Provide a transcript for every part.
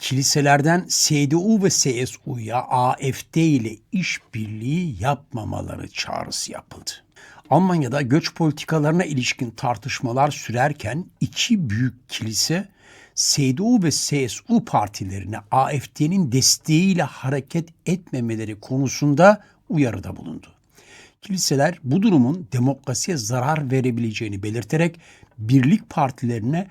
Kiliselerden CDU ve CSU'ya AFD ile işbirliği yapmamaları çağrısı yapıldı. Almanya'da göç politikalarına ilişkin tartışmalar sürerken iki büyük kilise CDU ve CSU partilerine AFD'nin desteğiyle hareket etmemeleri konusunda uyarıda bulundu. Kiliseler bu durumun demokrasiye zarar verebileceğini belirterek birlik partilerine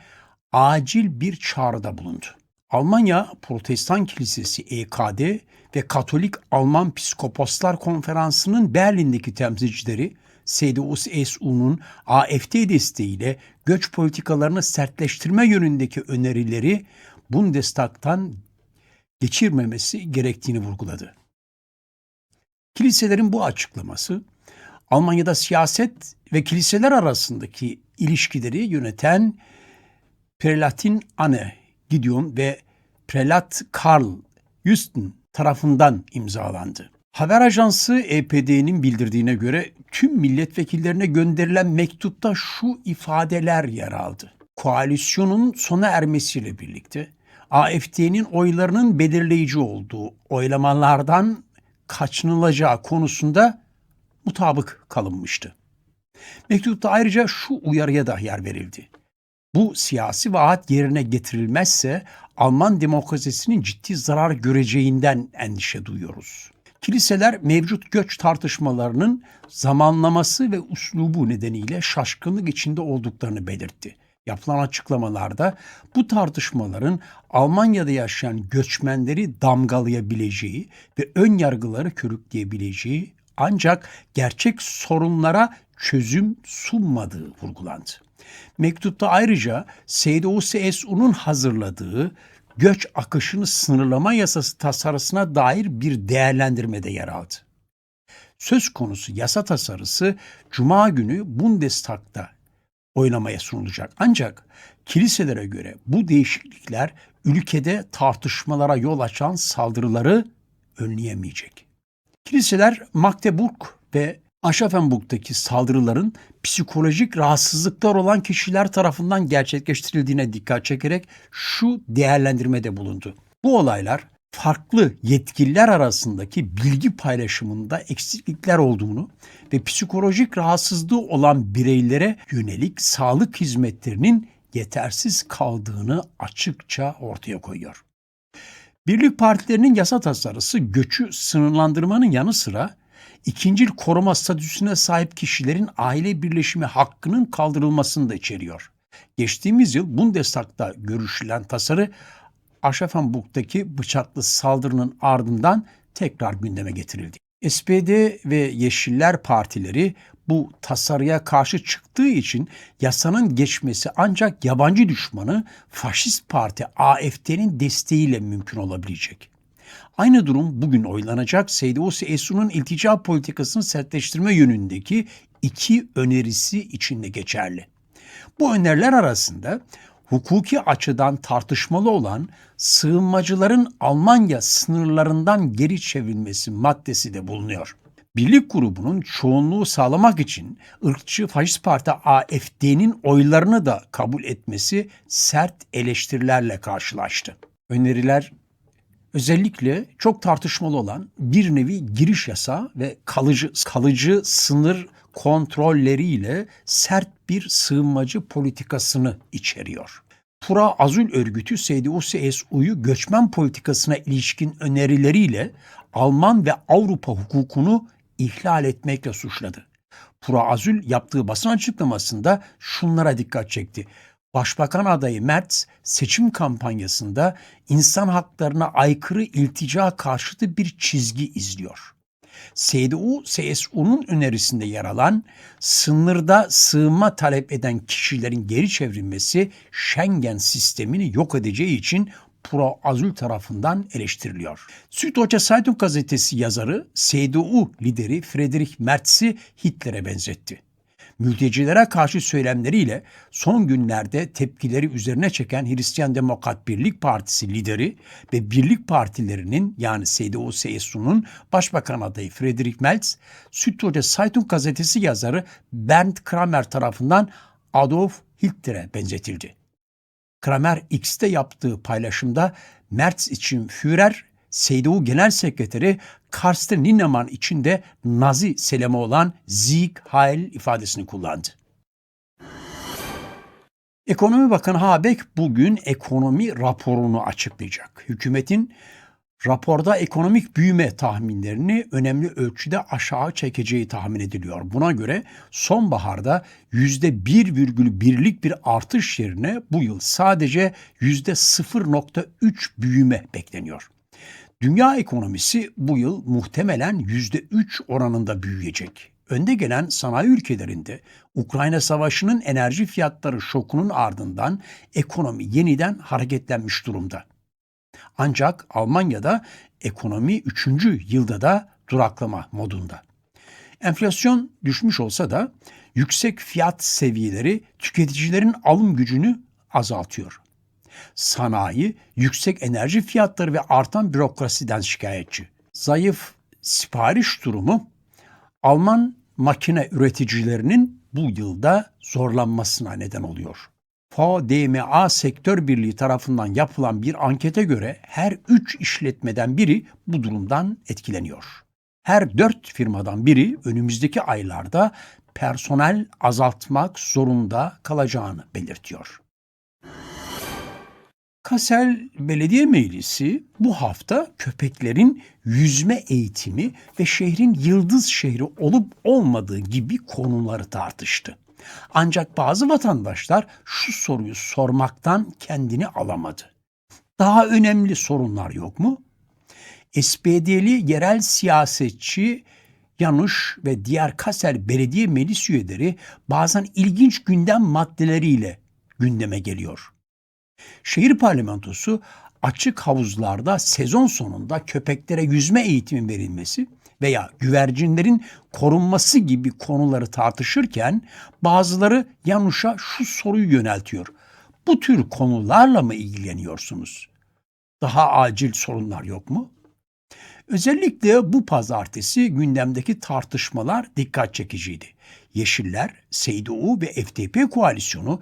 acil bir çağrıda bulundu. Almanya Protestan Kilisesi EKD ve Katolik Alman Psikoposlar Konferansı'nın Berlin'deki temsilcileri CDU-CSU'nun AFD desteğiyle göç politikalarını sertleştirme yönündeki önerileri Bundestag'tan geçirmemesi gerektiğini vurguladı. Kiliselerin bu açıklaması Almanya'da siyaset ve kiliseler arasındaki ilişkileri yöneten Prelatin Anne Gideon ve Prelat Karl Houston tarafından imzalandı. Haber ajansı EPD'nin bildirdiğine göre tüm milletvekillerine gönderilen mektupta şu ifadeler yer aldı. Koalisyonun sona ermesiyle birlikte AFD'nin oylarının belirleyici olduğu oylamalardan kaçınılacağı konusunda mutabık kalınmıştı. Mektupta ayrıca şu uyarıya da yer verildi. Bu siyasi vaat yerine getirilmezse Alman demokrasisinin ciddi zarar göreceğinden endişe duyuyoruz. Kiliseler mevcut göç tartışmalarının zamanlaması ve uslubu nedeniyle şaşkınlık içinde olduklarını belirtti. Yapılan açıklamalarda bu tartışmaların Almanya'da yaşayan göçmenleri damgalayabileceği ve ön yargıları körükleyebileceği ancak gerçek sorunlara çözüm sunmadığı vurgulandı. Mektupta ayrıca CDU-CSU'nun hazırladığı göç akışını sınırlama yasası tasarısına dair bir değerlendirme de yer aldı. Söz konusu yasa tasarısı Cuma günü Bundestag'da oylamaya sunulacak. Ancak kiliselere göre bu değişiklikler ülkede tartışmalara yol açan saldırıları önleyemeyecek. Kiliseler Magdeburg ve Aschaffenburg'daki saldırıların psikolojik rahatsızlıklar olan kişiler tarafından gerçekleştirildiğine dikkat çekerek şu değerlendirmede bulundu. Bu olaylar farklı yetkililer arasındaki bilgi paylaşımında eksiklikler olduğunu ve psikolojik rahatsızlığı olan bireylere yönelik sağlık hizmetlerinin yetersiz kaldığını açıkça ortaya koyuyor. Birlik partilerinin yasa tasarısı göçü sınırlandırmanın yanı sıra ikincil koruma statüsüne sahip kişilerin aile birleşimi hakkının kaldırılmasını da içeriyor. Geçtiğimiz yıl Bundestag'da görüşülen tasarı Aschaffenburg'daki bıçaklı saldırının ardından tekrar gündeme getirildi. SPD ve Yeşiller partileri bu tasarıya karşı çıktığı için yasanın geçmesi ancak yabancı düşmanı faşist parti AFD'nin desteğiyle mümkün olabilecek. Aynı durum bugün oylanacak CDU-CSU'nun iltica politikasını sertleştirme yönündeki iki önerisi içinde geçerli. Bu öneriler arasında hukuki açıdan tartışmalı olan sığınmacıların Almanya sınırlarından geri çevrilmesi maddesi de bulunuyor. Birlik grubunun çoğunluğu sağlamak için ırkçı faşist parti AFD'nin oylarını da kabul etmesi sert eleştirilerle karşılaştı. Öneriler özellikle çok tartışmalı olan bir nevi giriş yasa ve kalıcı kalıcı sınır kontrolleriyle sert bir sığınmacı politikasını içeriyor. Pura Azul örgütü CDU-CSU'yu göçmen politikasına ilişkin önerileriyle Alman ve Avrupa hukukunu ihlal etmekle suçladı. Pura Azul yaptığı basın açıklamasında şunlara dikkat çekti. Başbakan adayı Merz seçim kampanyasında insan haklarına aykırı iltica karşıtı bir çizgi izliyor. CDU, CSU'nun önerisinde yer alan sınırda sığınma talep eden kişilerin geri çevrilmesi Schengen sistemini yok edeceği için Pro Azul tarafından eleştiriliyor. Süddeutsche Zeitung gazetesi yazarı CDU lideri Friedrich Merz'i Hitler'e benzetti. Mültecilere karşı söylemleriyle son günlerde tepkileri üzerine çeken Hristiyan Demokrat Birlik Partisi lideri ve Birlik Partilerinin yani CDU-CSU'nun başbakan adayı Friedrich Merz, Süddeutsche Zeitung gazetesi yazarı Bernd Kramer tarafından Adolf Hitler'e benzetildi. Kramer X'te yaptığı paylaşımda Merz için Führer, CDU Genel Sekreteri Karsten Linnemann için de Nazi selemi olan Sieg Heil ifadesini kullandı. Ekonomi Bakanı Habeck bugün ekonomi raporunu açıklayacak. Hükümetin raporda ekonomik büyüme tahminlerini önemli ölçüde aşağı çekeceği tahmin ediliyor. Buna göre sonbaharda %1,1'lik bir artış yerine bu yıl sadece %0,3 büyüme bekleniyor. Dünya ekonomisi bu yıl muhtemelen %3 oranında büyüyecek. Önde gelen sanayi ülkelerinde Ukrayna Savaşı'nın enerji fiyatları şokunun ardından ekonomi yeniden hareketlenmiş durumda. Ancak Almanya'da ekonomi 3. yılda da duraklama modunda. Enflasyon düşmüş olsa da yüksek fiyat seviyeleri tüketicilerin alım gücünü azaltıyor. Sanayi yüksek enerji fiyatları ve artan bürokrasiden şikayetçi. Zayıf sipariş durumu Alman makine üreticilerinin bu yılda zorlanmasına neden oluyor. FADMA Sektör Birliği tarafından yapılan bir ankete göre her 3 işletmeden biri bu durumdan etkileniyor. Her 4 firmadan biri önümüzdeki aylarda personel azaltmak zorunda kalacağını belirtiyor. Kassel Belediye Meclisi bu hafta köpeklerin yüzme eğitimi ve şehrin yıldız şehri olup olmadığı gibi konuları tartıştı. Ancak bazı vatandaşlar şu soruyu sormaktan kendini alamadı. Daha önemli sorunlar yok mu? SPD'li yerel siyasetçi Yanuş ve diğer Kassel Belediye Meclis üyeleri bazen ilginç gündem maddeleriyle gündeme geliyor. Şehir parlamentosu açık havuzlarda sezon sonunda köpeklere yüzme eğitimi verilmesi veya güvercinlerin korunması gibi konuları tartışırken bazıları Yanuş'a şu soruyu yöneltiyor. Bu tür konularla mı ilgileniyorsunuz? Daha acil sorunlar yok mu? Özellikle bu pazartesi gündemdeki tartışmalar dikkat çekiciydi. Yeşiller, CDU ve FDP koalisyonu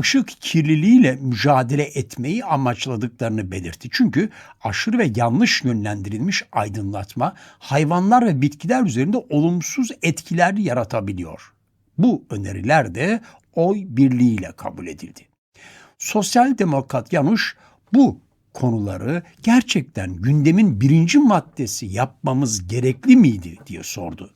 ışık kirliliğiyle mücadele etmeyi amaçladıklarını belirtti. Çünkü aşırı ve yanlış yönlendirilmiş aydınlatma hayvanlar ve bitkiler üzerinde olumsuz etkiler yaratabiliyor. Bu öneriler de oy birliğiyle kabul edildi. Sosyal Demokrat Yanuş bu konuları gerçekten gündemin birinci maddesi yapmamız gerekli miydi diye sordu.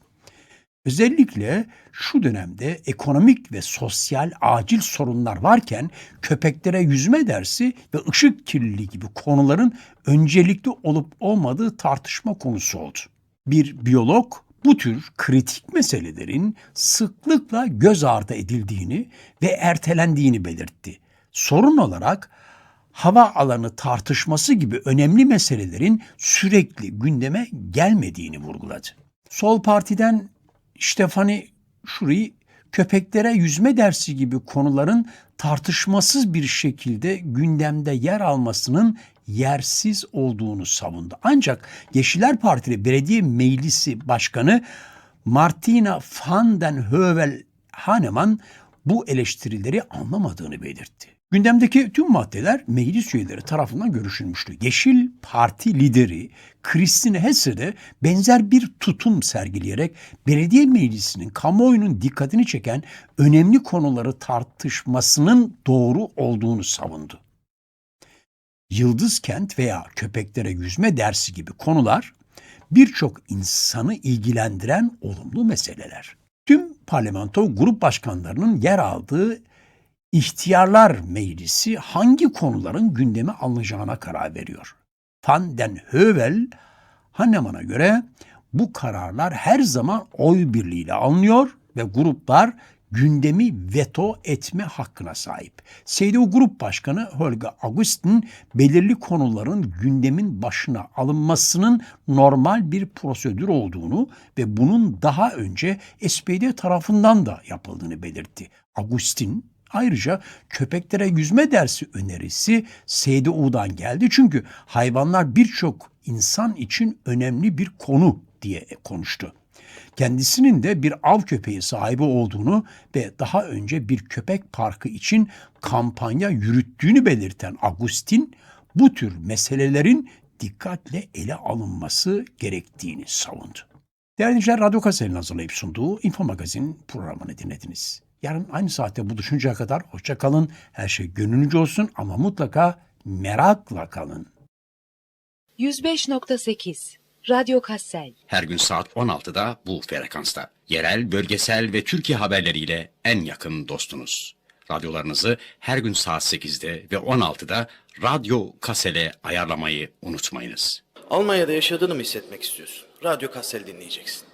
Özellikle şu dönemde ekonomik ve sosyal acil sorunlar varken köpeklere yüzme dersi ve ışık kirliliği gibi konuların öncelikli olup olmadığı tartışma konusu oldu. Bir biyolog bu tür kritik meselelerin sıklıkla göz ardı edildiğini ve ertelendiğini belirtti. Sorun olarak hava alanı tartışması gibi önemli meselelerin sürekli gündeme gelmediğini vurguladı. Sol partiden Stefani Şuri köpeklere yüzme dersi gibi konuların tartışmasız bir şekilde gündemde yer almasının yersiz olduğunu savundu. Ancak Yeşiller Partili Belediye Meclisi Başkanı Martina van den Heuvel Haneman bu eleştirileri anlamadığını belirtti. Gündemdeki tüm maddeler meclis üyeleri tarafından görüşülmüştü. Yeşil Parti lideri Christine Hesse de benzer bir tutum sergileyerek belediye meclisinin kamuoyunun dikkatini çeken önemli konuları tartışmasının doğru olduğunu savundu. Yıldız kent veya köpeklere yüzme dersi gibi konular birçok insanı ilgilendiren olumlu meseleler. Tüm parlamento grup başkanlarının yer aldığı İhtiyarlar Meclisi hangi konuların gündeme alınacağına karar veriyor. Van den Heuvel, Hanneman'a göre bu kararlar her zaman oy birliğiyle alınıyor ve gruplar gündemi veto etme hakkına sahip. CDU Grup Başkanı Holger Augustin belirli konuların gündemin başına alınmasının normal bir prosedür olduğunu ve bunun daha önce SPD tarafından da yapıldığını belirtti. Augustin Ayrıca köpeklere yüzme dersi önerisi CDU'dan geldi çünkü hayvanlar birçok insan için önemli bir konu diye konuştu. Kendisinin de bir av köpeği sahibi olduğunu ve daha önce bir köpek parkı için kampanya yürüttüğünü belirten Agustin, bu tür meselelerin dikkatle ele alınması gerektiğini savundu. Değerli dinleyiciler, Radyo Kasel'in hazırlayıp sunduğu Info Magazin programını dinlediniz. Yarın aynı saatte buluşuncaya kadar hoşça kalın. Her şey gönlünüzce olsun ama mutlaka merakla kalın. 105.8 Radyo Kassel Her gün saat 16'da bu frekansta. Yerel, bölgesel ve Türkiye haberleriyle en yakın dostunuz. Radyolarınızı her gün saat 8'de ve 16'da Radyo Kasel'e ayarlamayı unutmayınız. Almanya'da yaşadığını mı hissetmek istiyorsun? Radyo Kassel dinleyeceksin.